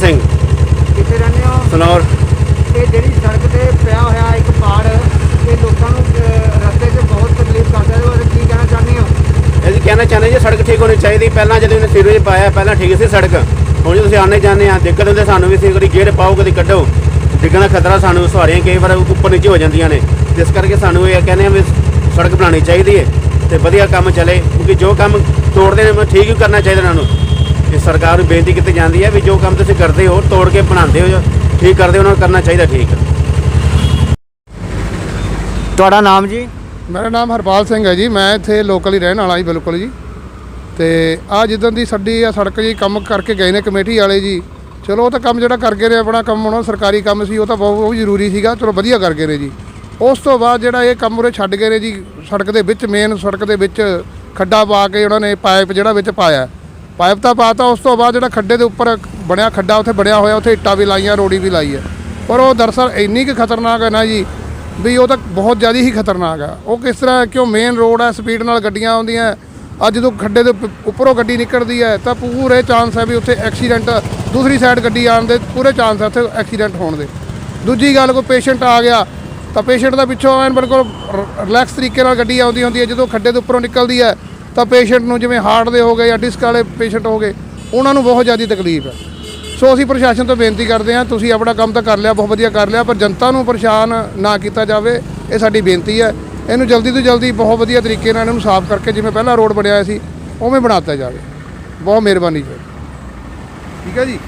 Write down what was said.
ਸਿੰਘ। ਕਿੱਥੇ ਰਹਿੰਦੇ ਹੋ? ਸਨੌਰ। ਇਹ ਜਿਹੜੀ ਸੜਕ ਤੇ ਪਿਆ ਹੋਇਆ ਇੱਕ ਪਾੜ ਇਹ ਲੋਕਾਂ ਨੂੰ ਅਹ, ਰਸਤੇ 'ਚ ਬਹੁਤ ਤਕਲੀਫ ਕਰਦਾ ਹੈ। ਉਹ ਕੀ ਕਹਿਣਾ ਚਾਹੁੰਦੇ ਹੋ? ਅਸੀਂ ਕਹਿਣਾ ਚਾਹੁੰਦੇ ਜੀ ਸੜਕ ਠੀਕ ਹੋਣੀ ਚਾਹੀਦੀ। ਪਹਿਲਾਂ ਜਦੋਂ ਇਹਨੇ ਸੀਵਰੇਜ ਪਾਇਆ ਪਹਿਲਾਂ ਠੀਕ ਸੀ ਸੜਕ। ਹੁਣ ਜੇ ਤੁਸੀਂ ਆਨੇ ਜਾਂਦੇ ਆ ਦਿੱਕਤ ਹੁੰਦੇ ਸਾਨੂੰ ਵੀ ਸੀ ਕਦੀ ਗੇੜ ਪਾਓ ਕਦੀ ਕੱਢੋ। ਡਿੱਗਣ ਦਾ ਖਤਰਾ ਸਾਨੂੰ ਸਵਾਰੀਆਂ ਕਈ ਵਾਰ ਉੱਪਰ ਨੀਚੇ ਹੋ ਜਾਂਦੀਆਂ ਨੇ। ਜਿਸ ਕਰਕੇ ਸਾਨੂੰ ਇਹ ਕਹਿੰਦੇ ਆ ਵੀ ਸੜਕ ਬਣਾਉਣੀ ਚਾਹੀਦੀ ਹੈ ਤੇ ਵਧੀਆ ਕੰਮ ਚੱਲੇ ਕਿਉਂਕਿ ਜੋ ਕੰਮ ਤੋੜਦੇ ਨੇ ਮੈਂ ਠੀਕ ਹੀ ਕਰਨਾ ਚਾਹੀਦਾ ਇਹਨਾਂ ਨੂੰ। ਇਹ ਸਰਕਾਰ ਨੂੰ ਬੇਨਤੀ ਕੀਤੀ ਜਾਂਦੀ ਹੈ ਵੀ ਜੋ ਕੰਮ ਤੁਸੀਂ ਕਰਦੇ ਹੋ ਤੋੜ ਕੇ ਬਣਾਉਂਦੇ ਹੋ ਠੀਕ ਕਰਦੇ ਹੋ ਉਹਨਾਂ ਨੂੰ ਕਰਨਾ ਚਾਹੀਦਾ ਠੀਕ। ਤੁਹਾਡਾ ਨਾਮ ਜੀ? ਮੇਰਾ ਨਾਮ ਹਰਪਾਲ ਸਿੰਘ ਹੈ ਜੀ ਮੈਂ ਇੱਥੇ ਲੋਕਲ ਹੀ ਰਹਿਣ ਵਾਲਾ ਜੀ ਬਿਲਕੁਲ ਜੀ। ਤੇ ਆ ਜਿੱਦਾਂ ਦੀ ਸਾਡੀ ਆ ਸੜਕ ਜੀ ਕੰਮ ਕਰਕੇ ਗਏ ਨੇ ਕਮੇਟੀ ਵਾਲੇ ਜੀ। ਚਲੋ ਉਹ ਤਾਂ ਕੰਮ ਜਿਹੜਾ ਕਰ ਗਏ ਨੇ ਆਪਣਾ ਕੰਮ ਹੁਣ ਉਹ ਸਰਕਾਰੀ ਕੰਮ ਸੀ ਉਹ ਤਾਂ ਬਹੁਤ ਬਹੁਤ ਜ਼ਰੂਰੀ ਸੀਗਾ ਚਲੋ ਵਧੀਆ ਕਰ ਗਏ ਨੇ ਜੀ। ਉਸ ਤੋਂ ਬਾਅਦ ਜਿਹੜਾ ਇਹ ਕੰਮ ਉਰੇ ਛੱਡ ਗਏ ਨੇ ਜੀ ਸੜਕ ਦੇ ਵਿੱਚ ਮੇਨ ਸੜਕ ਦੇ ਵਿੱਚ ਖੱਡਾ ਪਾ ਕੇ ਉਹਨਾਂ ਨੇ ਪਾਈਪ ਜਿਹੜਾ ਵਿੱਚ ਪਾਇਆ। ਪਾਈਪ ਤਾਂ ਪਾਤਾ, ਉਸ ਤੋਂ ਬਾਅਦ ਜਿਹੜਾ ਖੱਡੇ ਦੇ ਉੱਪਰ ਬਣਿਆ ਖੱਡਾ, ਉੱਥੇ ਬਣਿਆ ਹੋਇਆ, ਉੱਥੇ ਇੱਟਾਂ ਵੀ ਲਾਈਆਂ, ਰੋੜੀ ਵੀ ਲਾਈ ਹੈ। ਪਰ ਉਹ ਦਰਅਸਲ ਇੰਨੀ ਕੁ ਖਤਰਨਾਕ ਹੈ ਨਾ ਜੀ, ਵੀ ਉਹ ਤਾਂ ਬਹੁਤ ਜ਼ਿਆਦਾ ਹੀ ਖਤਰਨਾਕ ਆ ਉਹ ਕਿਸ ਤਰ੍ਹਾਂ ਹੈ ਕਿ ਉਹ ਮੇਨ ਰੋਡ ਹੈ ਸਪੀਡ ਨਾਲ ਗੱਡੀਆਂ ਆਉਂਦੀਆਂ ਅੱਜ ਜਦੋਂ ਖੱਡੇ ਦੇ ਉੱਪਰੋਂ ਗੱਡੀ ਨਿਕਲਦੀ ਹੈ, ਤਾਂ ਪੂਰੇ ਚਾਂਸ ਹੈ ਵੀ ਉੱਥੇ ਐਕਸੀਡੈਂਟ ਦੂਸਰੀ ਸਾਈਡ ਗੱਡੀ ਆਉਣ ਦੇ ਪੂਰੇ ਚਾਂਸ ਹੈ ਉੱਥੇ ਐਕਸੀਡੈਂਟ ਹੋਣ ਦੇ। ਦੂਜੀ ਗੱਲ, ਕੋਈ ਪੇਸ਼ੈਂਟ ਆ ਗਿਆ, ਤਾਂ ਪੇਸ਼ੈਂਟ ਦਾ ਪਿੱਛੋਂ ਐਨ ਬਿਲਕੁਲ ਰਿਲੈਕਸ ਤਰੀਕੇ ਨਾਲ ਗੱਡੀ ਆਉਂਦੀ ਹੁੰਦੀ ਹੈ। ਜਦੋਂ ਖੱਡੇ ਦੇ ਉੱਪਰੋਂ ਨਿਕਲਦੀ ਹੈ ਤਾਂ ਪੇਸ਼ੈਂਟ ਨੂੰ ਜਿਵੇਂ ਹਾਰਟ ਦੇ ਹੋ ਗਏ ਜਾਂ ਡਿਸਕ ਵਾਲੇ ਪੇਸ਼ੈਂਟ ਹੋ ਗਏ, ਉਹਨਾਂ ਨੂੰ ਬਹੁਤ ਜ਼ਿਆਦਾ ਤਕਲੀਫ ਹੈ। ਸੋ ਅਸੀਂ ਪ੍ਰਸ਼ਾਸਨ ਤੋਂ ਬੇਨਤੀ ਕਰਦੇ ਹਾਂ, ਤੁਸੀਂ ਆਪਣਾ ਕੰਮ ਤਾਂ ਕਰ ਲਿਆ, ਬਹੁਤ ਵਧੀਆ ਕਰ ਲਿਆ, ਪਰ ਜਨਤਾ ਨੂੰ ਪਰੇਸ਼ਾਨ ਨਾ ਕੀਤਾ ਜਾਵੇ, ਇਹ ਸਾਡੀ ਬੇਨਤੀ ਹੈ। ਇਹਨੂੰ ਜਲਦੀ ਤੋਂ ਜਲਦੀ ਬਹੁਤ ਵਧੀਆ ਤਰੀਕੇ ਨਾਲ ਇਹਨੂੰ ਸਾਫ਼ ਕਰਕੇ ਜਿਵੇਂ ਪਹਿਲਾਂ ਰੋਡ ਬਣਿਆ ਸੀ, ਉਵੇਂ ਬਣਾਤਾ ਜਾਵੇ। ਬਹੁਤ ਮਿਹਰਬਾਨੀ ਜੀ। ਠੀਕ ਹੈ ਜੀ?